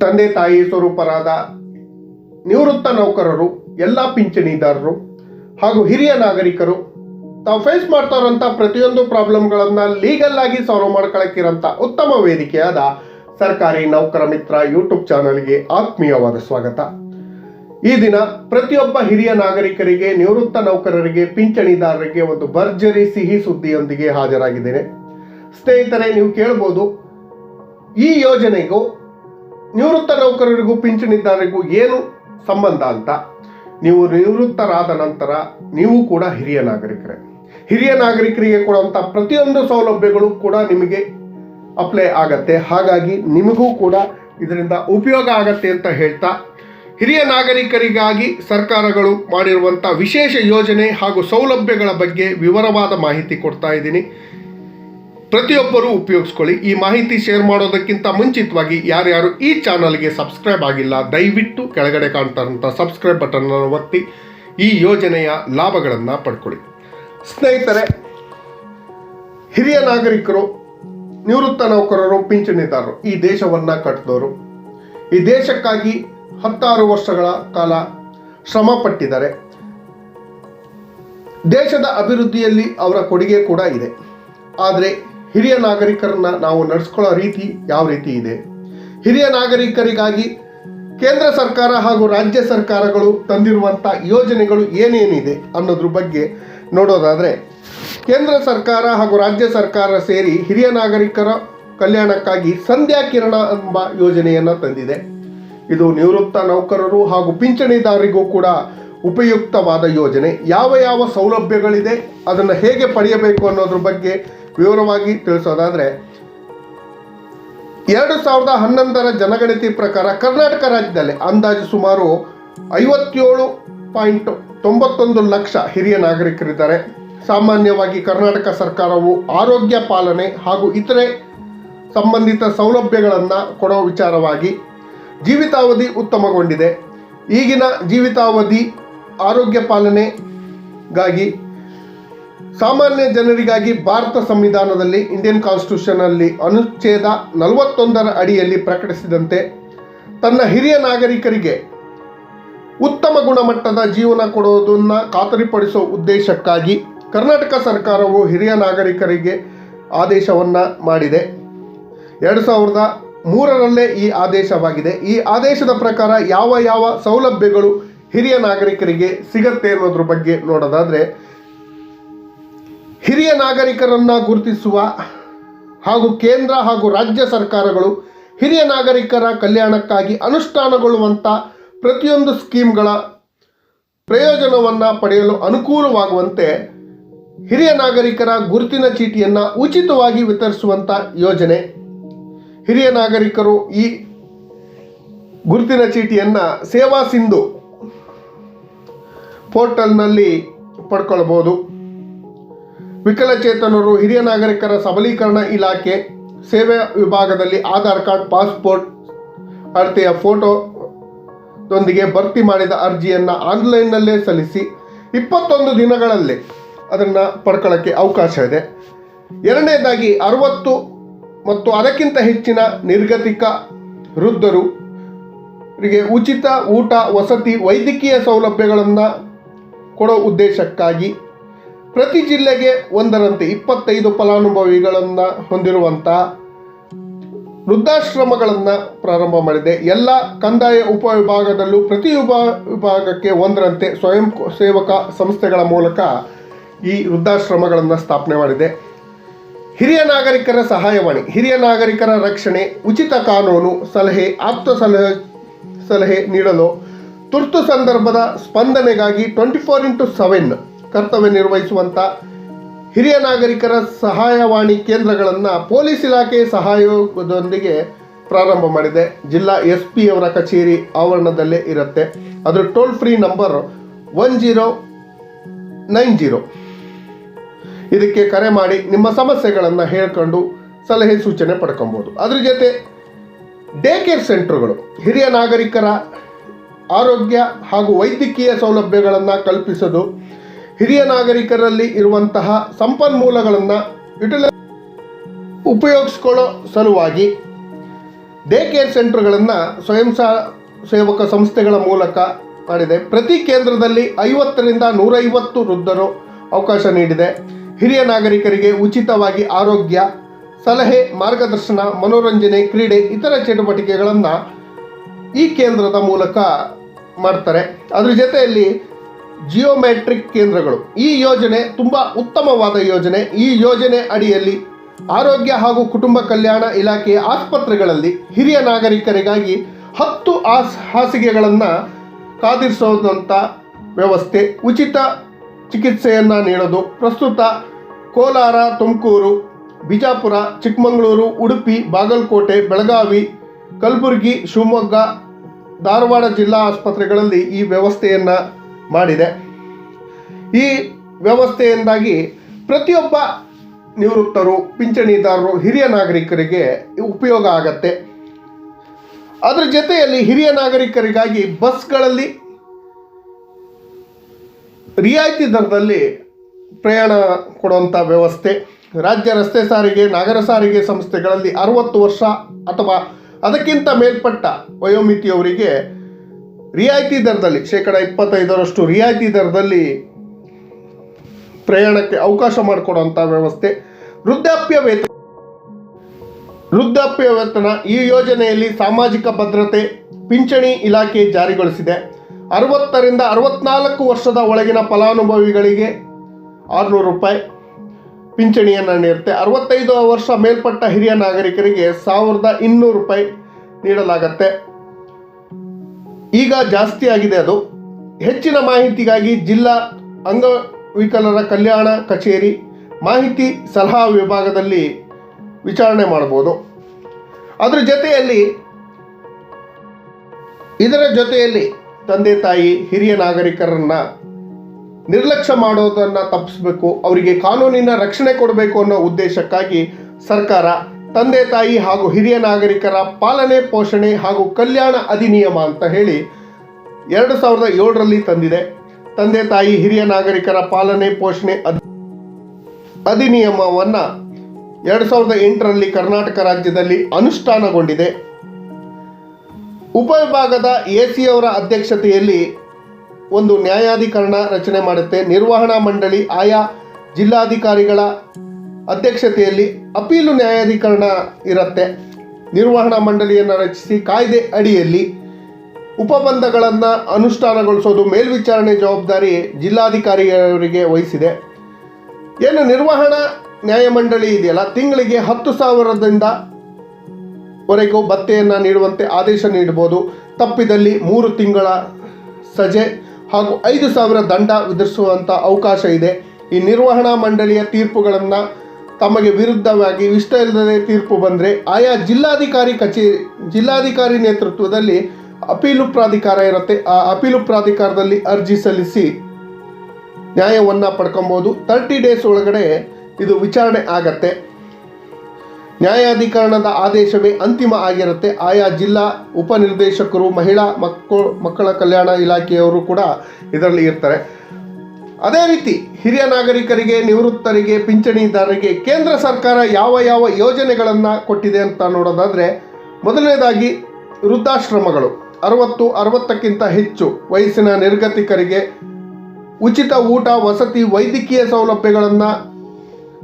ತಂದೆ ತಾಯಿ ಸ್ವರೂಪರಾದ ನಿವೃತ್ತ ನೌಕರರು, ಎಲ್ಲ ಪಿಂಚಣಿದಾರರು ಹಾಗೂ ಹಿರಿಯ ನಾಗರಿಕರು ತಾವು ಫೇಸ್ ಮಾಡ್ತಾ ಇರೋಂಥ ಪ್ರತಿಯೊಂದು ಪ್ರಾಬ್ಲಮ್ಗಳನ್ನು ಲೀಗಲ್ ಆಗಿ ಸಾಲ್ವ್ ಮಾಡ್ಕೊಳಕ್ಕಿರೋಂಥ ಉತ್ತಮ ವೇದಿಕೆಯಾದ ಸರ್ಕಾರಿ ನೌಕರ ಮಿತ್ರ ಯೂಟ್ಯೂಬ್ ಚಾನಲ್ಗೆ ಆತ್ಮೀಯವಾದ ಸ್ವಾಗತ. ಈ ದಿನ ಪ್ರತಿಯೊಬ್ಬ ಹಿರಿಯ ನಾಗರಿಕರಿಗೆ, ನಿವೃತ್ತ ನೌಕರರಿಗೆ, ಪಿಂಚಣಿದಾರರಿಗೆ ಒಂದು ಭರ್ಜರಿ ಸಿಹಿ ಸುದ್ದಿಯೊಂದಿಗೆ ಹಾಜರಾಗಿದ್ದೇನೆ. ಸ್ನೇಹಿತರೆ, ನೀವು ಕೇಳ್ಬೋದು, ಈ ಯೋಜನೆಗೂ ನಿವೃತ್ತ ನೌಕರರಿಗೂ ಪಿಂಚಣಿದಾರರಿಗೂ ಏನು ಸಂಬಂಧ ಅಂತ ನೀವು ನಿವೃತ್ತರಾದ ನಂತರ ನೀವು ಕೂಡ ಹಿರಿಯ ನಾಗರಿಕರೇ. ಹಿರಿಯ ನಾಗರಿಕರಿಗೆ ಕೊಡುವಂಥ ಪ್ರತಿಯೊಂದು ಸೌಲಭ್ಯಗಳು ಕೂಡ ನಿಮಗೆ ಅಪ್ಲೈ ಆಗತ್ತೆ. ಹಾಗಾಗಿ ನಿಮಗೂ ಕೂಡ ಇದರಿಂದ ಉಪಯೋಗ ಆಗತ್ತೆ ಅಂತ ಹೇಳ್ತಾ ಹಿರಿಯ ನಾಗರಿಕರಿಗಾಗಿ ಸರ್ಕಾರಗಳು ಮಾಡಿರುವಂಥ ವಿಶೇಷ ಯೋಜನೆ ಹಾಗೂ ಸೌಲಭ್ಯಗಳ ಬಗ್ಗೆ ವಿವರವಾದ ಮಾಹಿತಿ ಕೊಡ್ತಾ ಇದ್ದೀನಿ. ಪ್ರತಿಯೊಬ್ಬರೂ ಉಪಯೋಗಿಸ್ಕೊಳ್ಳಿ. ಈ ಮಾಹಿತಿ ಶೇರ್ ಮಾಡೋದಕ್ಕಿಂತ ಮುಂಚಿತವಾಗಿ ಯಾರ್ಯಾರು ಈ ಚಾನಲ್ಗೆ ಸಬ್ಸ್ಕ್ರೈಬ್ ಆಗಿಲ್ಲ, ದಯವಿಟ್ಟು ಕೆಳಗಡೆ ಕಾಣ್ತಾರಂಥ ಸಬ್ಸ್ಕ್ರೈಬ್ ಬಟನ್ ಒತ್ತಿ, ಈ ಯೋಜನೆಯ ಲಾಭಗಳನ್ನು ಪಡ್ಕೊಳ್ಳಿ. ಸ್ನೇಹಿತರೆ, ಹಿರಿಯ ನಾಗರಿಕರು, ನಿವೃತ್ತ ನೌಕರರು, ಪಿಂಚಣಿದಾರರು, ಈ ದೇಶವನ್ನು ಕಟ್ಟಿದವರು ಈ ದೇಶಕ್ಕಾಗಿ ಹತ್ತಾರು ವರ್ಷಗಳ ಕಾಲ ಶ್ರಮ ಪಟ್ಟಿದ್ದಾರೆ ದೇಶದ ಅಭಿವೃದ್ಧಿಯಲ್ಲಿ ಅವರ ಕೊಡುಗೆ ಕೂಡ ಇದೆ. ಆದರೆ ಹಿರಿಯ ನಾಗರಿಕರನ್ನ ನಾವು ನಡೆಸ್ಕೊಳ್ಳೋ ರೀತಿ ಯಾವ ರೀತಿ ಇದೆ? ಹಿರಿಯ ನಾಗರಿಕರಿಗಾಗಿ ಕೇಂದ್ರ ಸರ್ಕಾರ ಹಾಗೂ ರಾಜ್ಯ ಸರ್ಕಾರಗಳು ತಂದಿರುವಂಥ ಯೋಜನೆಗಳು ಏನೇನಿದೆ ಅನ್ನೋದ್ರ ಬಗ್ಗೆ ನೋಡೋದಾದರೆ, ಕೇಂದ್ರ ಸರ್ಕಾರ ಹಾಗೂ ರಾಜ್ಯ ಸರ್ಕಾರ ಸೇರಿ ಹಿರಿಯ ನಾಗರಿಕರ ಕಲ್ಯಾಣಕ್ಕಾಗಿ ಸಂಧ್ಯಾ ಕಿರಣ ಎಂಬ ಯೋಜನೆಯನ್ನು ತಂದಿದೆ. ಇದು ನಿವೃತ್ತ ನೌಕರರು ಹಾಗೂ ಪಿಂಚಣಿದಾರರಿಗೂ ಕೂಡ ಉಪಯುಕ್ತವಾದ ಯೋಜನೆ. ಯಾವ ಯಾವ ಸೌಲಭ್ಯಗಳಿದೆ, ಅದನ್ನು ಹೇಗೆ ಪಡೆಯಬೇಕು ಅನ್ನೋದ್ರ ಬಗ್ಗೆ ವಿವರವಾಗಿ ತಿಳಿಸೋದಾದರೆ, ಎರಡು ಸಾವಿರದ ಹನ್ನೊಂದರ ಜನಗಣತಿ ಪ್ರಕಾರ ಕರ್ನಾಟಕ ರಾಜ್ಯದಲ್ಲಿ ಅಂದಾಜು ಸುಮಾರು ಐವತ್ತೇಳು ಪಾಯಿಂಟ್ ತೊಂಬತ್ತೊಂದು ಲಕ್ಷ ಹಿರಿಯ ನಾಗರಿಕರಿದ್ದಾರೆ. ಸಾಮಾನ್ಯವಾಗಿ ಕರ್ನಾಟಕ ಸರ್ಕಾರವು ಆರೋಗ್ಯ ಪಾಲನೆ ಹಾಗೂ ಇತರೆ ಸಂಬಂಧಿತ ಸೌಲಭ್ಯಗಳನ್ನು ಕೊಡೋ ವಿಚಾರವಾಗಿ ಜೀವಿತಾವಧಿ ಉತ್ತಮಗೊಂಡಿದೆ. ಈಗಿನ ಜೀವಿತಾವಧಿ ಆರೋಗ್ಯ ಪಾಲನೆಗಾಗಿ ಸಾಮಾನ್ಯ ಜನರಿಗಾಗಿ ಭಾರತ ಸಂವಿಧಾನದಲ್ಲಿ ಇಂಡಿಯನ್ ಕಾನ್ಸ್ಟಿಟ್ಯೂಷನಲ್ಲಿ ಅನುಚ್ಛೇದ ನಲವತ್ತೊಂದರ ಅಡಿಯಲ್ಲಿ ಪ್ರಕಟಿಸಿದಂತೆ ತನ್ನ ಹಿರಿಯ ನಾಗರಿಕರಿಗೆ ಉತ್ತಮ ಗುಣಮಟ್ಟದ ಜೀವನ ಕೊಡೋದನ್ನು ಖಾತರಿಪಡಿಸುವ ಉದ್ದೇಶಕ್ಕಾಗಿ ಕರ್ನಾಟಕ ಸರ್ಕಾರವು ಹಿರಿಯ ನಾಗರಿಕರಿಗೆ ಆದೇಶವನ್ನು ಮಾಡಿದೆ. ಎರಡು ಸಾವಿರದ ಮೂರರಲ್ಲೇ ಈ ಆದೇಶವಾಗಿದೆ. ಈ ಆದೇಶದ ಪ್ರಕಾರ ಯಾವ ಯಾವ ಸೌಲಭ್ಯಗಳು ಹಿರಿಯ ನಾಗರಿಕರಿಗೆ ಸಿಗತ್ತೆ ಅನ್ನೋದ್ರ ಬಗ್ಗೆ ನೋಡೋದಾದರೆ ಹಿರಿಯ ನಾಗರಿಕರನ್ನು ಗುರುತಿಸುವ ಹಾಗೂ ಕೇಂದ್ರ ಹಾಗೂ ರಾಜ್ಯ ಸರ್ಕಾರಗಳು ಹಿರಿಯ ನಾಗರಿಕರ ಕಲ್ಯಾಣಕ್ಕಾಗಿ ಅನುಷ್ಠಾನಗೊಳ್ಳುವಂಥ ಪ್ರತಿಯೊಂದು ಸ್ಕೀಮ್ಗಳ ಪ್ರಯೋಜನವನ್ನು ಪಡೆಯಲು ಅನುಕೂಲವಾಗುವಂತೆ ಹಿರಿಯ ನಾಗರಿಕರ ಗುರುತಿನ ಚೀಟಿಯನ್ನು ಉಚಿತವಾಗಿ ವಿತರಿಸುವಂಥ ಯೋಜನೆ. ಹಿರಿಯ ನಾಗರಿಕರು ಈ ಗುರುತಿನ ಚೀಟಿಯನ್ನು ಸೇವಾ ಸಿಂಧು ಪೋರ್ಟಲ್ನಲ್ಲಿ ಪಡ್ಕೊಳ್ಬೋದು ವಿಕಲಚೇತನರು ಹಿರಿಯ ನಾಗರಿಕರ ಸಬಲೀಕರಣ ಇಲಾಖೆ ಸೇವೆ ವಿಭಾಗದಲ್ಲಿ ಆಧಾರ್ ಕಾರ್ಡ್, ಪಾಸ್ಪೋರ್ಟ್ ಅಳತೆಯ ಫೋಟೋದೊಂದಿಗೆ ಭರ್ತಿ ಮಾಡಿದ ಅರ್ಜಿಯನ್ನು ಆನ್ಲೈನ್ನಲ್ಲೇ ಸಲ್ಲಿಸಿ ಇಪ್ಪತ್ತೊಂದು ದಿನಗಳಲ್ಲಿ ಅದನ್ನು ಪಡ್ಕೊಳ್ಳೋಕ್ಕೆ ಅವಕಾಶ ಇದೆ. ಎರಡನೇದಾಗಿ ಅರವತ್ತು ಮತ್ತು ಅದಕ್ಕಿಂತ ಹೆಚ್ಚಿನ ನಿರ್ಗತಿಕ ವೃದ್ಧರು ಉಚಿತ ಊಟ, ವಸತಿ, ವೈದ್ಯಕೀಯ ಸೌಲಭ್ಯಗಳನ್ನು ಕೊಡೋ ಉದ್ದೇಶಕ್ಕಾಗಿ ಪ್ರತಿ ಜಿಲ್ಲೆಗೆ ಒಂದರಂತೆ ಇಪ್ಪತ್ತೈದು ಫಲಾನುಭವಿಗಳನ್ನು ಹೊಂದಿರುವಂಥ ವೃದ್ಧಾಶ್ರಮಗಳನ್ನು ಪ್ರಾರಂಭ ಮಾಡಿದೆ. ಎಲ್ಲ ಕಂದಾಯ ಉಪವಿಭಾಗದಲ್ಲೂ ಪ್ರತಿ ಉಪ ವಿಭಾಗಕ್ಕೆ ಒಂದರಂತೆ ಸ್ವಯಂ ಸೇವಕ ಸಂಸ್ಥೆಗಳ ಮೂಲಕ ಈ ವೃದ್ಧಾಶ್ರಮಗಳನ್ನು ಸ್ಥಾಪನೆ ಮಾಡಿದೆ. ಹಿರಿಯ ನಾಗರಿಕರ ಸಹಾಯವಾಣಿ, ಹಿರಿಯ ನಾಗರಿಕರ ರಕ್ಷಣೆ, ಉಚಿತ ಕಾನೂನು ಸಲಹೆ, ಆಪ್ತ ಸಲಹೆ ಸಲಹೆ ನೀಡಲು ತುರ್ತು ಸಂದರ್ಭದ ಸ್ಪಂದನೆಗಾಗಿ ಟ್ವೆಂಟಿ ಫೋರ್ ಇಂಟು ಸೆವೆನ್ ಕರ್ತವ್ಯ ನಿರ್ವಹಿಸುವಂಥ ಹಿರಿಯ ನಾಗರಿಕರ ಸಹಾಯವಾಣಿ ಕೇಂದ್ರಗಳನ್ನು ಪೊಲೀಸ್ ಇಲಾಖೆ ಸಹಯೋಗದೊಂದಿಗೆ ಪ್ರಾರಂಭ ಮಾಡಿದೆ. ಜಿಲ್ಲಾ ಎಸ್ ಪಿ ಅವರ ಕಚೇರಿ ಆವರಣದಲ್ಲೇ ಇರುತ್ತೆ. ಅದರ toll free number one zero nine zero. ಇದಕ್ಕೆ ಕರೆ ಮಾಡಿ ನಿಮ್ಮ ಸಮಸ್ಯೆಗಳನ್ನು ಹೇಳ್ಕೊಂಡು ಸಲಹೆ ಸೂಚನೆ ಪಡ್ಕೊಬೋದು. ಅದ್ರ ಜೊತೆ ಡೇ ಕೇರ್ ಸೆಂಟರ್ಗಳು, ಹಿರಿಯ ನಾಗರಿಕರ ಆರೋಗ್ಯ ಹಾಗೂ ವೈದ್ಯಕೀಯ ಸೌಲಭ್ಯಗಳನ್ನು ಕಲ್ಪಿಸೋದು ಹಿರಿಯ ನಾಗರಿಕರಲ್ಲಿ ಇರುವಂತಹ ಸಂಪನ್ಮೂಲಗಳನ್ನು ಯುಟಿಲೈಸ್ ಉಪಯೋಗಿಸ್ಕೊಳ್ಳೋ ಸಲುವಾಗಿ ಡೇ ಕೇರ್ ಸೆಂಟರ್ಗಳನ್ನು ಸ್ವಯಂ ಸೇವಕ ಸಂಸ್ಥೆಗಳ ಮೂಲಕ ಮಾಡಿದೆ. ಪ್ರತಿ ಕೇಂದ್ರದಲ್ಲಿ ಐವತ್ತರಿಂದ ನೂರೈವತ್ತು ವೃದ್ಧರು ಅವಕಾಶ ನೀಡಿದೆ. ಹಿರಿಯ ನಾಗರಿಕರಿಗೆ ಉಚಿತವಾಗಿ ಆರೋಗ್ಯ, ಸಲಹೆ, ಮಾರ್ಗದರ್ಶನ, ಮನೋರಂಜನೆ, ಕ್ರೀಡೆ, ಇತರ ಚಟುವಟಿಕೆಗಳನ್ನು ಈ ಕೇಂದ್ರದ ಮೂಲಕ ಮಾಡ್ತಾರೆ. ಅದ್ರ ಜೊತೆಯಲ್ಲಿ ಜಿಯೋಮೆಟ್ರಿಕ್ ಕೇಂದ್ರಗಳು. ಈ ಯೋಜನೆ ತುಂಬ ಉತ್ತಮವಾದ ಯೋಜನೆ. ಈ ಯೋಜನೆ ಅಡಿಯಲ್ಲಿ ಆರೋಗ್ಯ ಹಾಗೂ ಕುಟುಂಬ ಕಲ್ಯಾಣ ಇಲಾಖೆಯ ಆಸ್ಪತ್ರೆಗಳಲ್ಲಿ ಹಿರಿಯ ನಾಗರಿಕರಿಗಾಗಿ ಹತ್ತು ಆಸ್, ಹಾಸಿಗೆಗಳನ್ನು ಕಾದಿರಿಸೋದಂಥ ವ್ಯವಸ್ಥೆ. ಉಚಿತ ಚಿಕಿತ್ಸೆಯನ್ನು ನೀಡೋದು. ಪ್ರಸ್ತುತ ಕೋಲಾರ, ತುಮಕೂರು, ಬಿಜಾಪುರ, ಚಿಕ್ಕಮಗಳೂರು, ಉಡುಪಿ, ಬಾಗಲಕೋಟೆ, ಬೆಳಗಾವಿ, ಕಲಬುರಗಿ, ಶಿವಮೊಗ್ಗ, ಧಾರವಾಡ ಜಿಲ್ಲಾ ಆಸ್ಪತ್ರೆಗಳಲ್ಲಿ ಈ ವ್ಯವಸ್ಥೆಯನ್ನು ಮಾಡಿದೆ. ಈ ವ್ಯವಸ್ಥೆಯಿಂದಾಗಿ ಪ್ರತಿಯೊಬ್ಬ ನಿವೃತ್ತರು, ಪಿಂಚಣಿದಾರರು, ಹಿರಿಯ ನಾಗರಿಕರಿಗೆ ಉಪಯೋಗ ಆಗತ್ತೆ. ಅದರ ಜೊತೆಯಲ್ಲಿ ಹಿರಿಯ ನಾಗರಿಕರಿಗಾಗಿ ಬಸ್ಗಳಲ್ಲಿ, ರಿಯಾಯಿತಿ ದರದಲ್ಲಿ ಪ್ರಯಾಣ ಕೊಡುವಂಥ ವ್ಯವಸ್ಥೆ. ರಾಜ್ಯ ರಸ್ತೆ ಸಾರಿಗೆ, ನಗರ ಸಾರಿಗೆ ಸಂಸ್ಥೆಗಳಲ್ಲಿ ಅರವತ್ತು ವರ್ಷ ಅಥವಾ ಅದಕ್ಕಿಂತ ಮೇಲ್ಪಟ್ಟ ವಯೋಮಿತಿಯವರಿಗೆ ರಿಯಾಯಿತಿ ದರದಲ್ಲಿ ಶೇಕಡ ಇಪ್ಪತ್ತೈದರಷ್ಟು ರಿಯಾಯಿತಿ ದರದಲ್ಲಿ ಪ್ರಯಾಣಕ್ಕೆ ಅವಕಾಶ ಮಾಡಿಕೊಡುವಂಥ ವ್ಯವಸ್ಥೆ. ವೃದ್ಧಾಪ್ಯ ವೇತನ ವೃದ್ಧಾಪ್ಯ ವೇತನ ಈ ಯೋಜನೆಯಲ್ಲಿ ಸಾಮಾಜಿಕ ಭದ್ರತೆ, ಪಿಂಚಣಿ ಇಲಾಖೆ ಜಾರಿಗೊಳಿಸಿದೆ. ಅರವತ್ತರಿಂದ ಅರವತ್ನಾಲ್ಕು ವರ್ಷದ ಒಳಗಿನ ಫಲಾನುಭವಿಗಳಿಗೆ ಆರುನೂರು ರೂಪಾಯಿ ಪಿಂಚಣಿಯನ್ನು ನೀಡುತ್ತೆ. ಅರವತ್ತೈದು ವರ್ಷ ಮೇಲ್ಪಟ್ಟ ಹಿರಿಯ ನಾಗರಿಕರಿಗೆ ಸಾವಿರದ ಇನ್ನೂರು ರೂಪಾಯಿ ನೀಡಲಾಗತ್ತೆ. ಈಗ ಜಾಸ್ತಿ ಆಗಿದೆ ಅದು. ಹೆಚ್ಚಿನ ಮಾಹಿತಿಗಾಗಿ ಜಿಲ್ಲಾ ಅಂಗವಿಕಲರ ಕಲ್ಯಾಣ ಕಚೇರಿ ಮಾಹಿತಿ ಸಲಹಾ ವಿಭಾಗದಲ್ಲಿ ವಿಚಾರಣೆ ಮಾಡ್ಬೋದು ಅದರ ಜೊತೆಯಲ್ಲಿ, ಇದರ ಜೊತೆಯಲ್ಲಿ ತಂದೆ ತಾಯಿ ಹಿರಿಯ ನಾಗರಿಕರನ್ನು ನಿರ್ಲಕ್ಷ್ಯ ಮಾಡೋದನ್ನು ತಪ್ಪಿಸಬೇಕು, ಅವರಿಗೆ ಕಾನೂನಿನ ರಕ್ಷಣೆ ಕೊಡಬೇಕು ಅನ್ನೋ ಉದ್ದೇಶಕ್ಕಾಗಿ ಸರ್ಕಾರ ತಂದೆ ತಾಯಿ ಹಾಗೂ ಹಿರಿಯ ನಾಗರಿಕರ ಪಾಲನೆ, ಪೋಷಣೆ ಹಾಗೂ ಕಲ್ಯಾಣ ಅಧಿನಿಯಮ ಅಂತ ಹೇಳಿ ಎರಡು ಸಾವಿರದ ಏಳರಲ್ಲಿ ತಂದಿದೆ. ತಂದೆ ತಾಯಿ, ಹಿರಿಯ ನಾಗರಿಕರ ಪಾಲನೆ, ಪೋಷಣೆ ಅಧಿ ಅಧಿನಿಯಮವನ್ನು ಎರಡು ಸಾವಿರದ ಎಂಟರಲ್ಲಿ ಕರ್ನಾಟಕ ರಾಜ್ಯದಲ್ಲಿ ಅನುಷ್ಠಾನಗೊಂಡಿದೆ. ಉಪವಿಭಾಗದ ಎ ಸಿ ಅವರ ಅಧ್ಯಕ್ಷತೆಯಲ್ಲಿ ಒಂದು ನ್ಯಾಯಾಧಿಕರಣ ರಚನೆ ಮಾಡುತ್ತೆ. ನಿರ್ವಹಣಾ ಮಂಡಳಿ, ಆಯಾ ಜಿಲ್ಲಾಧಿಕಾರಿಗಳ ಅಧ್ಯಕ್ಷತೆಯಲ್ಲಿ ಅಪೀಲು ನ್ಯಾಯಾಧಿಕರಣ ಇರುತ್ತೆ. ನಿರ್ವಹಣಾ ಮಂಡಳಿಯನ್ನು ರಚಿಸಿ ಕಾಯ್ದೆ ಅಡಿಯಲ್ಲಿ ಉಪಬಂಧಗಳನ್ನು ಅನುಷ್ಠಾನಗೊಳಿಸೋದು ಮೇಲ್ವಿಚಾರಣೆ ಜವಾಬ್ದಾರಿ ಜಿಲ್ಲಾಧಿಕಾರಿಯವರಿಗೆ ವಹಿಸಿದೆ. ಏನು ನಿರ್ವಹಣಾ ನ್ಯಾಯಮಂಡಳಿ ಇದೆಯಲ್ಲ, ತಿಂಗಳಿಗೆ ಹತ್ತು ಸಾವಿರದಿಂದ ವರೆಗೂ ಭತ್ತೆಯನ್ನು ನೀಡುವಂತೆ ಆದೇಶ ನೀಡಬಹುದು. ತಪ್ಪಿದಲ್ಲಿ ಮೂರು ತಿಂಗಳ ಸಜೆ ಹಾಗೂ ಐದು ಸಾವಿರ ದಂಡ ವಿಧಿಸುವಂಥ ಅವಕಾಶ ಇದೆ. ಈ ನಿರ್ವಹಣಾ ಮಂಡಳಿಯ ತೀರ್ಪುಗಳನ್ನು ತಮಗೆ ವಿರುದ್ಧವಾಗಿ ಇಷ್ಟ ಇಲ್ಲದೆ ತೀರ್ಪು ಬಂದರೆ ಆಯಾ ಜಿಲ್ಲಾಧಿಕಾರಿ ಕಚೇರಿ, ಜಿಲ್ಲಾಧಿಕಾರಿ ನೇತೃತ್ವದಲ್ಲಿ ಅಪೀಲು ಪ್ರಾಧಿಕಾರ ಇರುತ್ತೆ. ಆ ಅಪೀಲು ಪ್ರಾಧಿಕಾರದಲ್ಲಿ ಅರ್ಜಿ ಸಲ್ಲಿಸಿ ನ್ಯಾಯವನ್ನು ಪಡ್ಕೊಬೋದು. ತರ್ಟಿ ಡೇಸ್ ಒಳಗಡೆ ಇದು ವಿಚಾರಣೆ ಆಗತ್ತೆ. ನ್ಯಾಯಾಧಿಕರಣದ ಆದೇಶವೇ ಅಂತಿಮ ಆಗಿರುತ್ತೆ. ಆಯಾ ಜಿಲ್ಲಾ ಉಪನಿರ್ದೇಶಕರು, ಮಹಿಳಾ ಮಕ್ಕಳು, ಮಕ್ಕಳ ಕಲ್ಯಾಣ ಇಲಾಖೆಯವರು ಕೂಡ ಇದರಲ್ಲಿ ಇರ್ತಾರೆ. ಅದೇ ರೀತಿ ಹಿರಿಯ ನಾಗರಿಕರಿಗೆ, ನಿವೃತ್ತರಿಗೆ, ಪಿಂಚಣಿದಾರರಿಗೆ ಕೇಂದ್ರ ಸರ್ಕಾರ ಯಾವ ಯಾವ ಯೋಜನೆಗಳನ್ನು ಕೊಟ್ಟಿದೆ ಅಂತ ನೋಡೋದಾದರೆ, ಮೊದಲನೇದಾಗಿ ವೃದ್ಧಾಶ್ರಮಗಳು. ಅರವತ್ತು, ಅರವತ್ತಕ್ಕಿಂತ ಹೆಚ್ಚು ವಯಸ್ಸಿನ ನಿರ್ಗತಿಕರಿಗೆ ಉಚಿತ ಊಟ, ವಸತಿ, ವೈದ್ಯಕೀಯ ಸೌಲಭ್ಯಗಳನ್ನು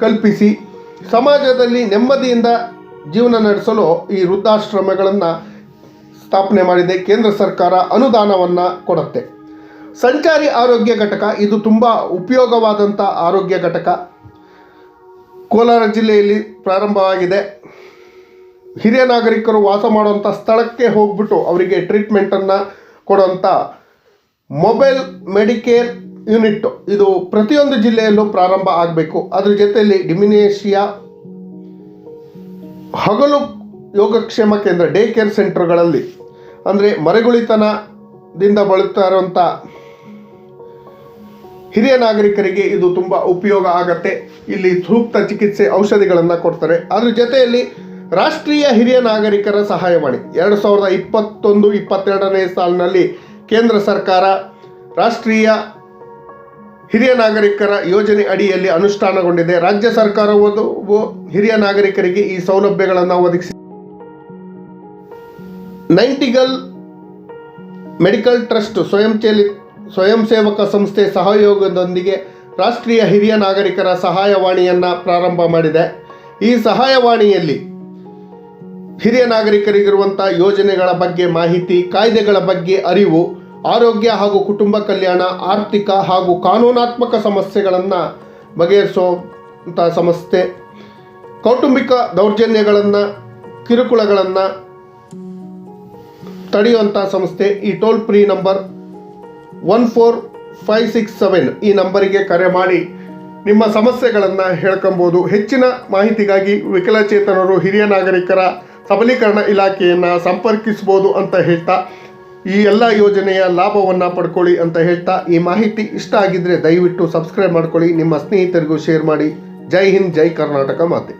ಕಲ್ಪಿಸಿ ಸಮಾಜದಲ್ಲಿ ನೆಮ್ಮದಿಯಿಂದ ಜೀವನ ನಡೆಸಲು ಈ ವೃದ್ಧಾಶ್ರಮಗಳನ್ನು ಸ್ಥಾಪನೆ ಮಾಡಿದೆ. ಕೇಂದ್ರ ಸರ್ಕಾರ ಅನುದಾನವನ್ನು ಕೊಡುತ್ತೆ. ಸಂಚಾರಿ ಆರೋಗ್ಯ ಘಟಕ, ಇದು ತುಂಬ ಉಪಯೋಗವಾದಂಥ ಆರೋಗ್ಯ ಘಟಕ. ಕೋಲಾರ ಜಿಲ್ಲೆಯಲ್ಲಿ ಪ್ರಾರಂಭವಾಗಿದೆ. ಹಿರಿಯ ನಾಗರಿಕರು ವಾಸ ಮಾಡುವಂಥ ಸ್ಥಳಕ್ಕೆ ಹೋಗ್ಬಿಟ್ಟು ಅವರಿಗೆ ಟ್ರೀಟ್ಮೆಂಟನ್ನು ಕೊಡುವಂಥ ಮೊಬೈಲ್, ಮೆಡಿಕೇರ್ ಯೂನಿಟ್, ಇದು ಪ್ರತಿಯೊಂದು ಜಿಲ್ಲೆಯಲ್ಲೂ ಪ್ರಾರಂಭ ಆಗಬೇಕು. ಅದರ ಜೊತೆಯಲ್ಲಿ ಡಿಮಿನೇಷಿಯಾ, ಹಗಲು ಯೋಗಕ್ಷೇಮ ಕೇಂದ್ರ ಡೇ ಕೇರ್ ಸೆಂಟರ್ಗಳಲ್ಲಿ, ಅಂದರೆ ಮರೆಗುಳಿತನದಿಂದ ಬಳಲ್ತಾ ಇರುವಂಥ ಹಿರಿಯ ನಾಗರಿಕರಿಗೆ ಇದು ತುಂಬ ಉಪಯೋಗ ಆಗತ್ತೆ. ಇಲ್ಲಿ ಸೂಕ್ತ ಚಿಕಿತ್ಸೆ ಔಷಧಿಗಳನ್ನು ಕೊಡ್ತಾರೆ. ಅದ್ರ ಜೊತೆಯಲ್ಲಿ ರಾಷ್ಟ್ರೀಯ ಹಿರಿಯ ನಾಗರಿಕರ ಸಹಾಯವಾಣಿ ಎರಡು ಸಾವಿರದ ಇಪ್ಪತ್ತೊಂದು, ಇಪ್ಪತ್ತೆರಡನೇ ಸಾಲಿನಲ್ಲಿ ಕೇಂದ್ರ ಸರ್ಕಾರ ರಾಷ್ಟ್ರೀಯ ಹಿರಿಯ ನಾಗರಿಕರ ಯೋಜನೆ ಅಡಿಯಲ್ಲಿ ಅನುಷ್ಠಾನಗೊಂಡಿದೆ. ರಾಜ್ಯ ಸರ್ಕಾರವು ಹಿರಿಯ ನಾಗರಿಕರಿಗೆ ಈ ಸೌಲಭ್ಯಗಳನ್ನು ಒದಗಿಸಿ ನೈಂಟಿಗಲ್ ಮೆಡಿಕಲ್ ಟ್ರಸ್ಟ್ ಸ್ವಯಂಚಾಲಿತ ಚೇಲಿ ಸ್ವಯಂ ಸೇವಕ ಸಂಸ್ಥೆ ಸಹಯೋಗದೊಂದಿಗೆ ರಾಷ್ಟ್ರೀಯ ಹಿರಿಯ ನಾಗರಿಕರ ಸಹಾಯವಾಣಿಯನ್ನು ಪ್ರಾರಂಭ ಮಾಡಿದೆ. ಈ ಸಹಾಯವಾಣಿಯಲ್ಲಿ ಹಿರಿಯ ನಾಗರಿಕರಿಗಿರುವಂಥ ಯೋಜನೆಗಳ ಬಗ್ಗೆ ಮಾಹಿತಿ, ಕಾಯ್ದೆಗಳ ಬಗ್ಗೆ ಅರಿವು, ಆರೋಗ್ಯ ಹಾಗೂ ಕುಟುಂಬ ಕಲ್ಯಾಣ, ಆರ್ಥಿಕ ಹಾಗೂ ಕಾನೂನಾತ್ಮಕ ಸಮಸ್ಯೆಗಳನ್ನು ಬಗೆಹರಿಸುವಂಥ ಸಂಸ್ಥೆ, ಕೌಟುಂಬಿಕ ದೌರ್ಜನ್ಯಗಳನ್ನು, ಕಿರುಕುಳಗಳನ್ನು ತಡೆಯುವಂಥ ಸಂಸ್ಥೆ, ಈ toll free number one four five six seven ಈ ನಂಬರಿಗೆ ಕರೆ ಮಾಡಿ ನಿಮ್ಮ ಸಮಸ್ಯೆಗಳನ್ನು ಹೇಳ್ಕೊಬೋದು. ಹೆಚ್ಚಿನ ಮಾಹಿತಿಗಾಗಿ ವಿಕಲಚೇತನರು ಹಿರಿಯ ನಾಗರಿಕರ ಸಬಲೀಕರಣ ಇಲಾಖೆಯನ್ನು ಸಂಪರ್ಕಿಸ್ಬೋದು ಅಂತ ಹೇಳ್ತಾ, ಈ ಎಲ್ಲ ಯೋಜನೆಯ ಲಾಭವನ್ನು ಪಡ್ಕೊಳ್ಳಿ ಅಂತ ಹೇಳ್ತಾ, ಈ ಮಾಹಿತಿ ಇಷ್ಟ ಆಗಿದ್ದರೆ ದಯವಿಟ್ಟು ಸಬ್ಸ್ಕ್ರೈಬ್ ಮಾಡ್ಕೊಳ್ಳಿ, ನಿಮ್ಮ ಸ್ನೇಹಿತರಿಗೂ ಶೇರ್ ಮಾಡಿ. ಜೈ ಹಿಂದ್, ಜೈ ಕರ್ನಾಟಕ ಮಾತೆ.